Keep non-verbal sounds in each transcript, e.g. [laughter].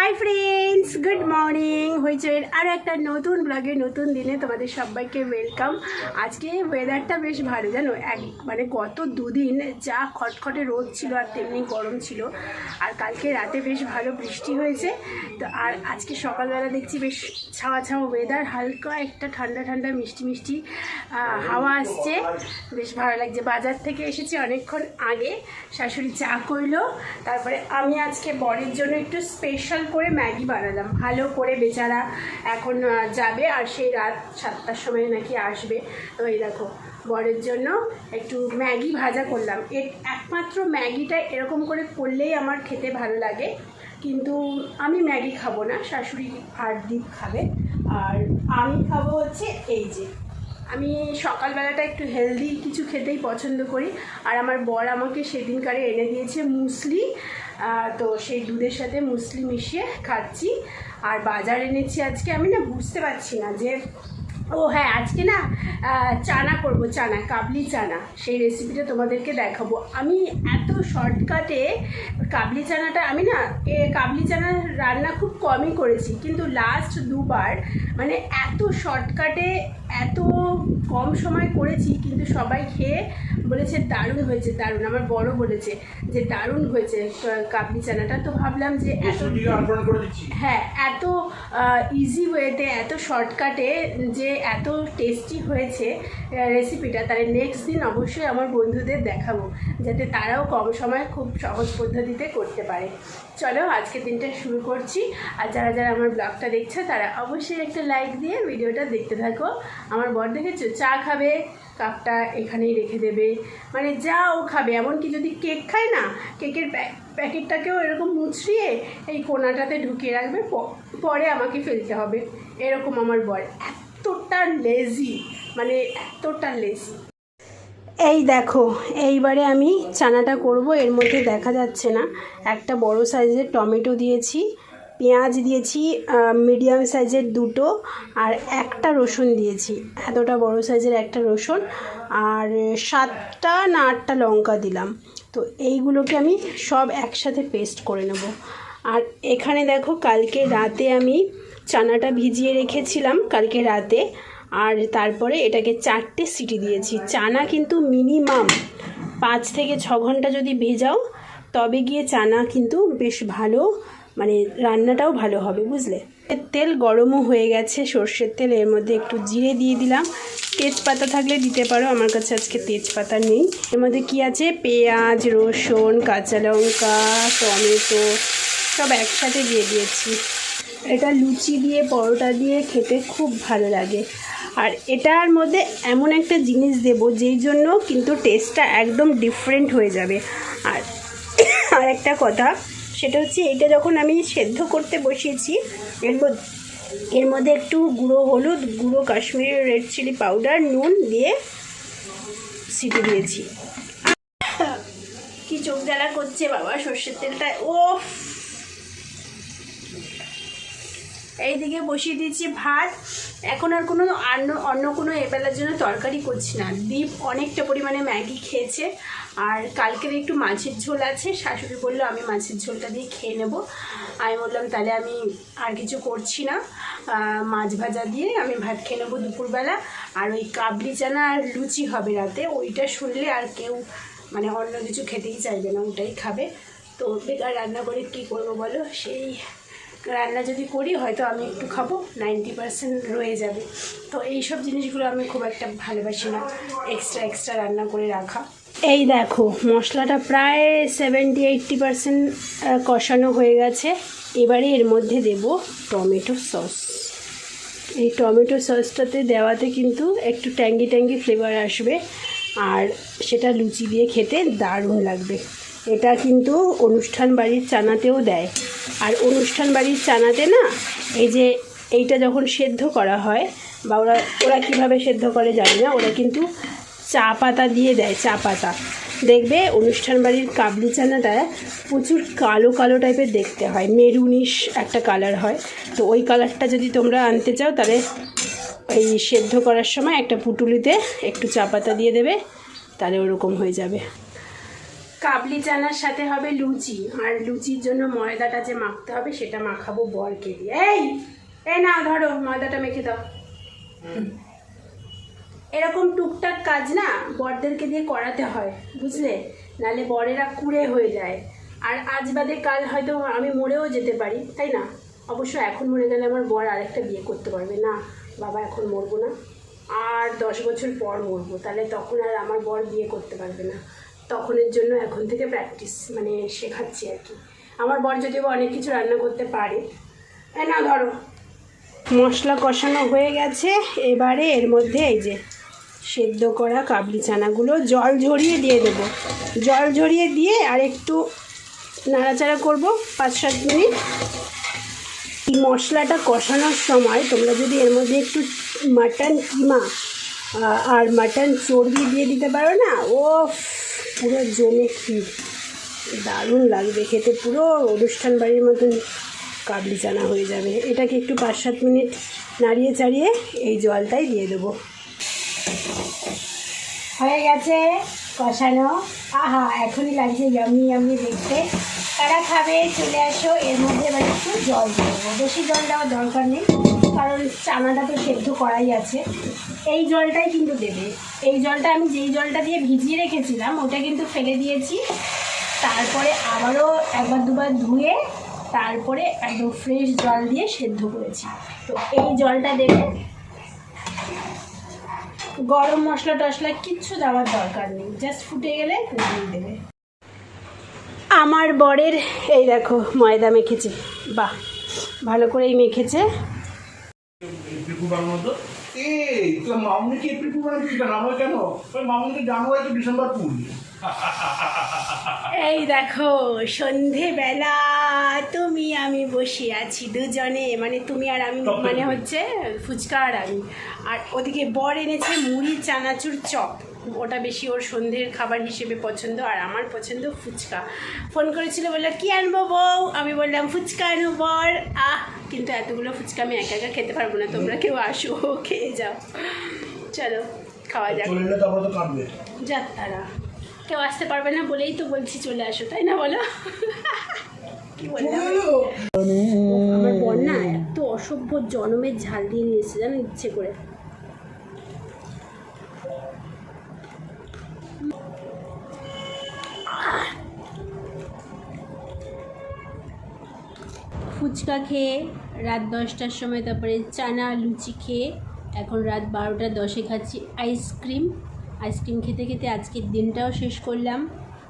High friends good morning হয়েছে আরও একটা নতুন ব্লগে নতুন দিনে তোমাদের সবাইকে ওয়েলকাম আজকে ওয়েদারটা বেশ ভালো, জানো? এক মানে গত দুদিন যা খটখটে রোদ ছিল আর তেমনি গরম ছিল, আর কালকে রাতে বেশ ভালো বৃষ্টি হয়েছে। তো আর আজকে সকালবেলা দেখছি বেশ ছাওয়া ছাওয়া ওয়েদার হালকা একটা ঠান্ডা ঠান্ডা মিষ্টি মিষ্টি হাওয়া আসছে। বেশ ভালো লাগছে। বাজার থেকে এসেছি অনেকক্ষণ আগে। শাশুড়ি চা করল। তারপরে আমি আজকে বরের জন্য একটু স্পেশাল করে ম্যাগি বানালাম। ভালো করে বেচারা এখন যাবে আর সেই রাত সাতটার সময় নাকি আসবে। তো এই দেখো, বরের জন্য একটু ম্যাগি ভাজা করলাম। এর একমাত্র ম্যাগিটা এরকম করে করলেই আমার খেতে ভালো লাগে। কিন্তু আমি ম্যাগি খাব না, শাশুড়ি আর দ্বীপ খাবে। আর আমি খাব হচ্ছে এই যে। আমি সকালবেলাটা একটু হেলদি কিছু খেতেই পছন্দ করি। আর আমার বর আমাকে সেদিনকারে এনে দিয়েছে মুসলি। তো সেই দুধের সাথে মুসলি মিশিয়ে খাচ্ছি। আর বাজার এনেছি আজকে, আমি না বুঝতে পারছি না যে, ও হ্যাঁ আজকে না চানা করব, চানা, কাবলি চানা। সেই রেসিপিটা তোমাদেরকে দেখাবো। আমি এত শর্টকাটে কাবলি চানাটা, আমি না, এ কাবলি চানা রান্না খুব কমই করেছি। কিন্তু লাস্ট দুবার মানে এত শর্টকাটে এত কম সময় করেছি কিন্তু সবাই খেয়ে বলেছে দারুণ হয়েছে দারুণ। আমার বড় বলেছে যে দারুণ হয়েছে কাবলি চানাটা। তো ভাবলাম যে এত হ্যাঁ এত ইজি ওয়েতে এত শর্টকাটে যে এত টেস্টি হয়েছে রেসিপিটা তাহলে নেক্সট দিন অবশ্যই আমার বন্ধুদের দেখাবো যাতে তারাও কম সময়ে খুব সহজ পদ্ধতিতে করতে পারে। চলো আজকের দিনটা শুরু করছি। আর যারা যারা আমার ব্লগটা দেখছে, তারা অবশ্যই একটা লাইক দিয়ে ভিডিওটা দেখতে থাকো। আমার বর দেখেছ? চা খাবে, কাপটা এখানেই রেখে দেবে। মানে যা ও খাবে, এমনকি যদি কেক খায় না কেকের প্যা- প্যাকেটটাকেও এরকম মুচড়িয়ে এই কোনাটাতে ঢুকিয়ে রাখবে পরে আমাকে ফেলতে হবে। এরকম আমার বর। এতটা লেজি মানে এতটা লেজি এই দেখো, এইবারে আমি চানাটা করব, এর মধ্যে দেখা যাচ্ছে না। একটা বড় সাইজের টমেটো দিয়েছি, পেঁয়াজ দিয়েছি মিডিয়াম সাইজের দুটো, আর একটা রসুন দিয়েছি। এতটা বড় সাইজের একটা রসুন, আর সাতটা না আটটা লঙ্কা দিলাম। তো এইগুলোকে আমি সব একসাথে পেস্ট করে নেব। আর এখানে দেখো, কালকে রাতে আমি চানাটা ভিজিয়ে রেখেছিলাম, কালকে রাতে। আর তারপরে এটাকে চারটে সিটি দিয়েছি। চানা কিন্তু মিনিমাম পাঁচ থেকে ছ ঘণ্টা যদি ভেজাও, তবে গিয়ে চানা কিন্তু বেশ ভালো মানে রান্নাটাও ভালো হবে, বুঝলে? তেল গরমও হয়ে গেছে, সর্ষের তেল, এর মধ্যে একটু জিরে দিয়ে দিলাম। তেজপাতা থাকলে দিতে পারো, আমার কাছে আজকে তেজপাতা নেই। এর মধ্যে কি আছে? পেঁয়াজ, রসুন, কাঁচা লঙ্কা, টমেটো, সব একসাথে দিয়ে দিয়েছি। এটা লুচি দিয়ে, পরোটা দিয়ে খেতে খুব ভালো লাগে। আর এটার মধ্যে এমন একটা জিনিস দেব, যেই জন্য কিন্তু টেস্টটা একদম ডিফারেন্ট হয়ে যাবে। আর [coughs] আর একটা কথা, সেটা হচ্ছে এটা যখন আমি সেদ্ধ করতে বসিয়েছি এর মধ্যে এর মধ্যে একটু গুঁড়ো হলুদ, গুঁড়ো কাশ্মীরি রেড চিলি পাউডার নুন দিয়ে সিটি দিয়েছি। [coughs] কি চোখ জ্বালা করছে বাবা, সর্ষের তেলটা ও এইদিকে বসিয়ে দিয়েছি ভাত। এখন আর কোনো অন্য অন্য কোনো এবেলার জন্য তরকারি করছি না। দীপ অনেকটা পরিমাণে ম্যাগি খেয়েছে। আর কালকের একটু মাছের ঝোল আছে। শাশুড়ি বলল, আমি মাছের ঝোলটা দিয়ে খেয়ে নেব। আমি বললাম, তাহলে আমি আর কিছু করছি না। মাছ ভাজা দিয়ে আমি ভাত খেয়ে নেব দুপুরবেলা। আর ওই কাবলি চানা আর লুচি হবে রাতে। ওইটা শুনলে আর কেউ মানে অন্য কিছু খেতেই চাইবে না। ওটাই খাবে। তো বেকার রান্না করে কী করব বলো? সেই রান্না যদি করি, হয়তো আমি একটু খাব নাইনটি পার্সেন্ট রয়ে যাবে। তো এই সব জিনিসগুলো আমি খুব একটা ভালোবাসি না। এক্সট্রা এক্সট্রা রান্না করে রাখা। এই দেখো, মশলাটা প্রায় সেভেন্টি এইট্টি পার্সেন্ট কষানো হয়ে গেছে। এবারে এর মধ্যে দেব টমেটো সস। এই টমেটো সসটাতে দেওয়াতে কিন্তু একটু ট্যাঙ্গি ট্যাঙ্গি ফ্লেভার আসবে। আর সেটা লুচি দিয়ে খেতে দারুণ লাগবে। এটা কিন্তু অনুষ্ঠান বাড়ির চানাতেও দেয়। আর অনুষ্ঠান বাড়ির চানাতে না, এই যে এইটা যখন সেদ্ধ করা হয়, বা ওরা ওরা কীভাবে সেদ্ধ করে জানি না, ওরা কিন্তু চা পাতা দিয়ে দেয়, চা পাতা। দেখবে অনুষ্ঠান বাড়ির কাবলি চানাটা প্রচুর কালো কালো টাইপের দেখতে হয়, মেরুনিশ একটা কালার হয়। তো ওই কালারটা যদি তোমরা আনতে চাও, তাহলে এই সেদ্ধ করার সময় একটা পুটুলিতে একটু চা পাতা দিয়ে দেবে, তাহলে ওরকম হয়ে যাবে। কাবলি চানার সাথে হবে লুচি। আর লুচির জন্য ময়দাটা যে মাখতে হবে, সেটা মাখাবো বরকে দিয়ে। এই এই না, ধরো, ময়দাটা মেখে দাও। এরকম টুকটাক কাজ না বরদেরকে দিয়ে করাতে হয়, বুঝলে? নালে বরেরা কুড়ে হয়ে যায়। আর আজ বাদে কাল হয়তো আমি মরেও যেতে পারি, তাই না? অবশ্য এখন মরে গেলে আমার বর আরেকটা বিয়ে করতে পারবে। না, বাবা এখন মরবো না। আর দশ বছর পর মরবো, তাহলে তখন আর আমার বর বিয়ে করতে পারবে না। তখনের জন্য এখন থেকে প্র্যাকটিস মানে শেখাচ্ছি আর কি। আমার বর যদিও অনেক কিছু রান্না করতে পারে। না, ধরো। মশলা কষানো হয়ে গেছে, এবারে এর মধ্যে এই যে সেদ্ধ করা কাবলি চানাগুলো জল ঝরিয়ে দিয়ে দেবো। জল ঝরিয়ে দিয়ে আর একটু নাড়াচাড়া করব, পাঁচ সাত মিনিট। মশলাটা কষানোর সময় তোমরা যদি এর মধ্যে একটু মাটন কিমা আর মাটন চর্বি দিয়ে দিতে পারো না ও পুরো জমে ক্ষীর। দারুণ লাগবে খেতে, পুরো অনুষ্ঠান বাড়ির মতন কাবলি চানা হয়ে যাবে। এটাকে একটু পাঁচ সাত মিনিট নাড়িয়ে চাড়িয়ে এই জলটাই দিয়ে দেবো। হয়ে গেছে কষানো। আহা, এখনই লাগছে ইয়ামি ইয়ামি দেখতে। কারা খাবে, চলে আসো। এর মধ্যে এবার একটু জল দেবো। বেশি জল দেওয়ার দরকার নেই। কারণ চানাটা তো সেদ্ধ করাই আছে। এই জলটাই কিন্তু দেবে। এই জলটা আমি যেই জলটা দিয়ে ভিজিয়ে রেখেছিলাম, ওটা কিন্তু ফেলে দিয়েছি। তারপরে আবারও একবার দুবার ধুয়ে, তারপরে একদম ফ্রেশ জল দিয়ে সেদ্ধ করেছি। তো এই জলটা দেবে। গরম মশলা টশলা কিচ্ছু দেওয়ার দরকার নেই। জাস্ট ফুটে গেলে দেবে। আমার বরের, এই দেখো, ময়দা মেখেছে। বাহ, ভালো করেই মেখেছে। পিকু বানানো এই তো মামনি কি পিকু বানাচ্ছিস কেন আমার কেন? ওই মামনিকে জানুয়ারি তো ডিসেম্বর ফুল। এই দেখো সন্ধেবেলা তুমি আমি বসে আছি দুজনে মানে তুমি আর আমি মানে হচ্ছে ফুচকা আর আমি। আর ওদিকে বর এনেছে মুড়ি চানাচুর চপ। ওটা বেশি ওর সন্ধ্যের খাবার হিসেবে পছন্দ আর আমার পছন্দ ফুচকা। ফোন করেছিল বলল কি আনব বউ? আমি বললাম ফুচকা আনব বর। আহ কিন্তু এতগুলো ফুচকা আমি একা একা খেতে পারব না তোমরা কেউ আসো খেয়ে যাও। চলো খাওয়া যাক। যাক তারা। কেউ আসতে পারবে না বলেই তো বলছি চলে আসো তাই না বলো? আমার বর না এত অসভ্য জনমের ঝাল দিয়ে নিয়ে এসেছে জানো ইচ্ছে করে। ফুচকা খেয়ে রাত দশটার সময় তারপরে চানা লুচি খেয়ে এখন রাত বারোটা দশে খাচ্ছি আইসক্রিম। আইসক্রিম খেতে খেতে আজকের দিনটাও শেষ করলাম।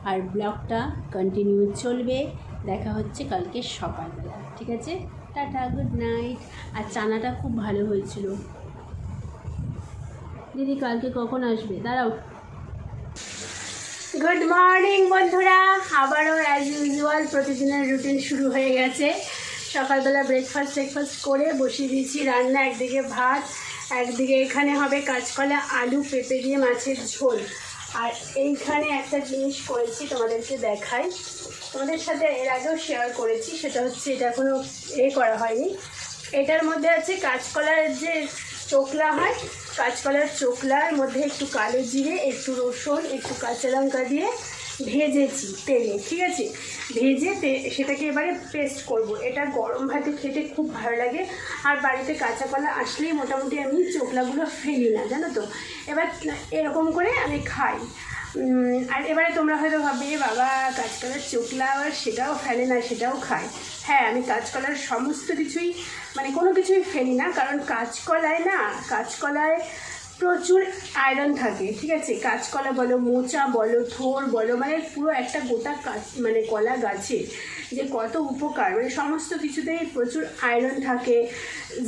আর ব্লগটা কন্টিনিউ চলবে। দেখা হচ্ছে কালকে সকালবেলা। ঠিক আছে? টাটা গুড নাইট আর চানাটা খুব ভালো হয়েছিল। দিদি কালকে কখন আসবে? দাঁড়াও। গুড মর্নিং বন্ধুরা। আবারও অ্যাজ ইউজুয়াল প্রতিদিনের রুটিন শুরু হয়ে গেছে। সকালবেলা ব্রেকফাস্ট ব্রেকফাস্ট করে বসিয়ে দিয়েছি রান্না, একদিকে ভাত, একদিকে এখানে হবে কাঁচকলা, আলু, পেঁপে দিয়ে মাছের ঝোল। আর এইখানে একটা জিনিস করেছি তোমাদেরকে দেখাই। তোমাদের সাথে এর আগেও শেয়ার করেছি, সেটা হচ্ছে এটা কোনো এ করা হয়নি। এটার মধ্যে আছে কাঁচকলার যে চোকলা হয়, কাঁচকলার চোকলার মধ্যে একটু কালো জিরে, একটু রসুন, একটু কাঁচা লঙ্কা দিয়ে ভেজেছি, তেলে, ঠিক আছে? ভেজে সেটাকে এবারে পেস্ট করব। এটা গরম ভাতে খেতে খুব ভালো লাগে। আর বাড়িতে কাঁচা কলা আসলেই মোটামুটি আমি চোকলাগুলো ফেলি না, জানো তো? এবার এরকম করে আমি খাই। আর এবারে তোমরা হয়তো ভাববে বাবা, কাঁচকলার চোখলা আবার সেটাও ফেলে না, সেটাও খায়। হ্যাঁ আমি কাঁচকলার সমস্ত কিছুই মানে কোনো কিছুই ফেলি না, কারণ কাঁচকলায় না, কাঁচকলায় প্রচুর আয়রন থাকে, ঠিক আছে? কাঁচকলা বলো, মোচা বলো, থোর বলো মানে পুরো একটা গোটা কাঁচ মানে কলা গাছে যে কত উপকার মানে সমস্ত কিছুতেই প্রচুর আয়রন থাকে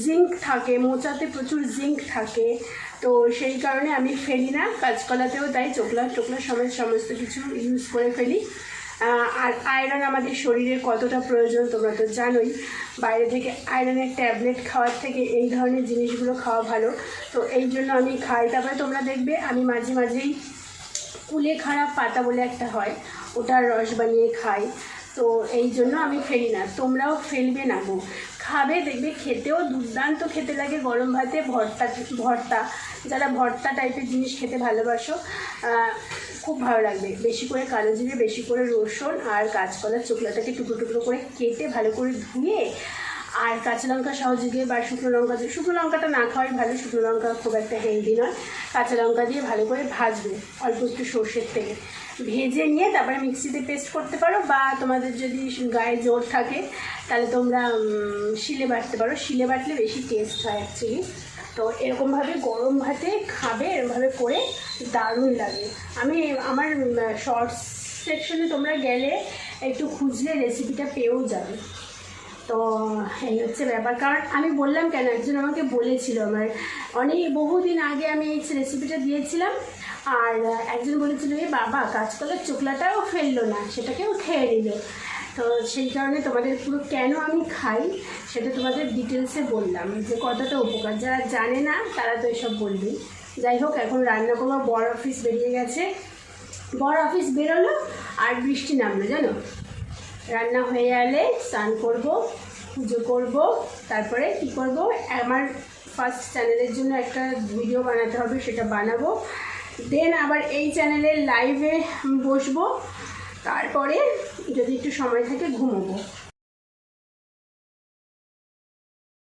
জিঙ্ক থাকে, মোচাতে প্রচুর জিঙ্ক থাকে। তো সেই কারণে আমি ফেলি না, কাঁচকলাতেও তাই চোকলা টোকলা সমেত সমস্ত কিছু ইউজ করে ফেলি। আর আয়রন আমাদের শরীরে কতটা প্রয়োজন তোমরা তো জানোই। বাইরে থেকে আয়রনের ট্যাবলেট খাওয়ার থেকে এই ধরনের জিনিসগুলো খাওয়া ভালো। তো এই জন্য আমি খাই। তারপরে তোমরা দেখবে আমি মাঝে মাঝেই কুলে খারাপ পাতা বলে একটা হয়, ওটার রস বানিয়ে খাই। তো এই জন্য আমি ফেলি না। তোমরাও ফেলবে না গো। খাবে, দেখবে খেতেও দুর্দান্ত খেতে লাগে গরম ভাতে ভর্তা ভর্তা। যারা ভর্তা টাইপের জিনিস খেতে ভালোবাসো খুব ভালো লাগবে। বেশি করে কালো জিরে বেশি করে রসুন আর কাঁচকলার চোখলাটাকে টুকরো টুকরো করে কেটে ভালো করে ধুয়ে আর কাঁচা লঙ্কা সহযোগে বা শুকনো লঙ্কা দিয়ে, শুকনো লঙ্কাটা না খাওয়াই ভালো, শুকনো লঙ্কা খুব একটা হেলদি নয়। কাঁচা লঙ্কা দিয়ে ভালো করে ভাজবে অল্প একটু সর্ষের তেলে। ভেজে নিয়ে তারপরে মিক্সিতে পেস্ট করতে পারো বা তোমাদের যদি গায়ে জোর থাকে, তাহলে তোমরা শিলে বাটতে পারো। শিলে বাটলে বেশি টেস্ট হয় অ্যাকচুয়ালি তো এরকমভাবে গরম ভাতে খাবে, এরকমভাবে করে দারুণ লাগে। আমি আমার শর্টস সেকশনে তোমরা গেলে একটু খুঁজলে রেসিপিটা পেয়েও যাবে। তো এই হচ্ছে ব্যাপার। কারণ আমি বললাম কেন, একজন আমাকে বলেছিল আমার। অনেক, বহুদিন আগে আমি এই রেসিপিটা দিয়েছিলাম। আর একজন বলেছিল, এ বাবা কাঁচকলার চোখলাটাও ফেলল না, সেটাকেও খেয়ে নিল। তো সেই কারণে তোমাদের পুরো কেন আমি খাই, সেটা তোমাদের ডিটেলসে বললাম। যে কতটা উপকার, যারা জানে না, তারা তো এসব বলবেই। যাই হোক, এখন রান্না করব বড় অফিস বেরিয়ে গেছে। বড় অফিস বেরোলো, আর বৃষ্টি নামলো, জানো? রান্না হয়ে গেলে স্নান করব, পুজো করব, তারপরে কি করব? আমার ফার্স্ট চ্যানেলের জন্য একটা ভিডিও বানাতে হবে, সেটা বানাবো। দেন আবার এই চ্যানেলের লাইভে বসবো। তারপরে যদি একটু সময় থাকে ঘুমোবো।